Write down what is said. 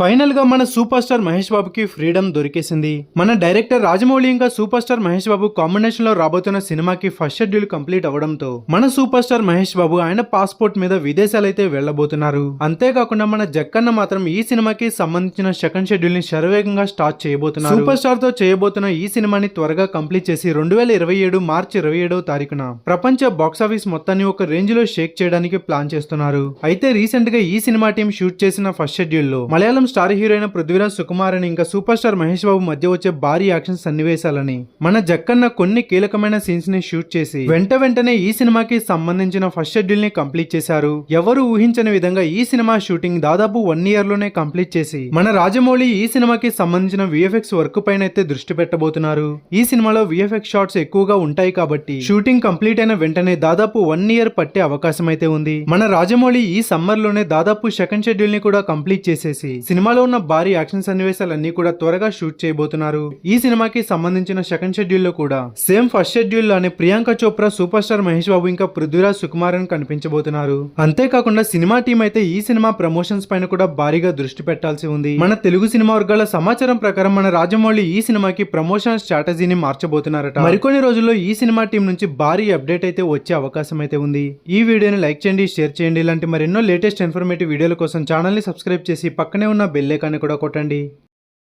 ఫైనల్గా మన super star Mahesh బాబుకి ఫ్రీడమ్ దొరికేసింది. మన డైరెక్టర్ రాజమౌళి ఇంకా సూపర్ స్టార్ మహేష్ బాబు కాంబినేషన్లో రాబోతున్న సినిమాకి ఫస్ట్ షెడ్యూల్ కంప్లీట్ అవడంతో మన సూపర్ స్టార్ మహేష్ బాబు ఆయన పాస్పోర్ట్ మీద విదేశాలైతే వెళ్ళబోతున్నారు అంతేకాకుండా మన జక్కన్న మాత్రం ఈ సినిమాకి సంబంధించిన సెకండ్ షెడ్యూల్ని శరవేగంగా స్టార్ట్ చేయబోతున్నారు. సూపర్ స్టార్తో చేయబోతున్న ఈ సినిమాని త్వరగా కంప్లీట్ చేసి రెండు వేల ఇరవై ఏడు మార్చి ఇరవై ఏడవ తారీఖున ప్రపంచ బాక్సాఫీస్ మొత్తాన్ని ఒక రేంజ్లో షేక్ చేయడానికి ప్లాన్ చేస్తున్నారు. అయితే రీసెంట్గా ఈ సినిమా టీం షూట్ చేసిన ఫస్ట్ షెడ్యూల్లో మలయాళం స్టార్ హీరోయిన్ పృథ్వీరాజ్ సుకుమార్ అని ఇంకా సూపర్ స్టార్ మహేష్ బాబు మధ్య వచ్చే భారీ యాక్షన్ సన్నివేశాలని మన జక్కన్న కొన్ని కీలకమైన సీన్స్ని షూట్ చేసి వెంట వెంటనే ఈ సినిమాకి సంబంధించిన ఫస్ట్ షెడ్యూల్ని కంప్లీట్ చేశారు. ఎవరు ఊహించని విధంగా ఈ సినిమా షూటింగ్ దాదాపు వన్ ఇయర్లోనే కంప్లీట్ చేసి మన రాజమౌళి ఈ సినిమాకి సంబంధించిన విఎఫ్ఎక్స్ వర్క్ పైన అయితే దృష్టి పెట్టబోతున్నారు. ఈ సినిమాలో విఎఫ్ఎక్స్ షాట్స్ ఎక్కువగా ఉంటాయి కాబట్టి షూటింగ్ కంప్లీట్ అయిన వెంటనే దాదాపు వన్ ఇయర్ పట్టే అవకాశం అయితే ఉంది. మన రాజమౌళి ఈ సమ్మర్లోనే దాదాపు సెకండ్ షెడ్యూల్ని కూడా కంప్లీట్ చేసేసి సినిమాలో ఉన్న భారీ యాక్షన్ సన్నివేశాలన్నీ కూడా త్వరగా షూట్ చేయబోతున్నారు. ఈ సినిమాకి సంబంధించిన సెకండ్ షెడ్యూల్లో కూడా సేమ్ ఫస్ట్ షెడ్యూల్లోనే ప్రియాంక చోప్రా సూపర్ స్టార్ మహేష్ బాబు ఇంకా పృథ్వీరాజ్ సుకుమారన్ అని కనిపించబోతున్నారు. అంతేకాకుండా సినిమా టీం అయితే ఈ సినిమా ప్రమోషన్స్ పైన కూడా భారీగా దృష్టి పెట్టాల్సి ఉంది. మన తెలుగు సినిమా వర్గాల సమాచారం ప్రకారం మన రాజమౌళి ఈ సినిమాకి ప్రమోషన్ స్ట్రాటజీని మార్చబోతున్నారట. మరికొన్ని రోజుల్లో ఈ సినిమా టీం నుంచి భారీ అప్డేట్ అయితే వచ్చే అవకాశం అయితే ఉంది. ఈ వీడియోని లైక్ చేయండి షేర్ చేయండి. ఇలాంటి మరెన్నో లేటెస్ట్ ఇన్ఫర్మేటివ్ వీడియోల కోసం ఛానల్ని సబ్స్క్రైబ్ చేసి పక్కనే ఉన్న ఉన్న బెల్ ఐకాన్ని కూడా కొట్టండి.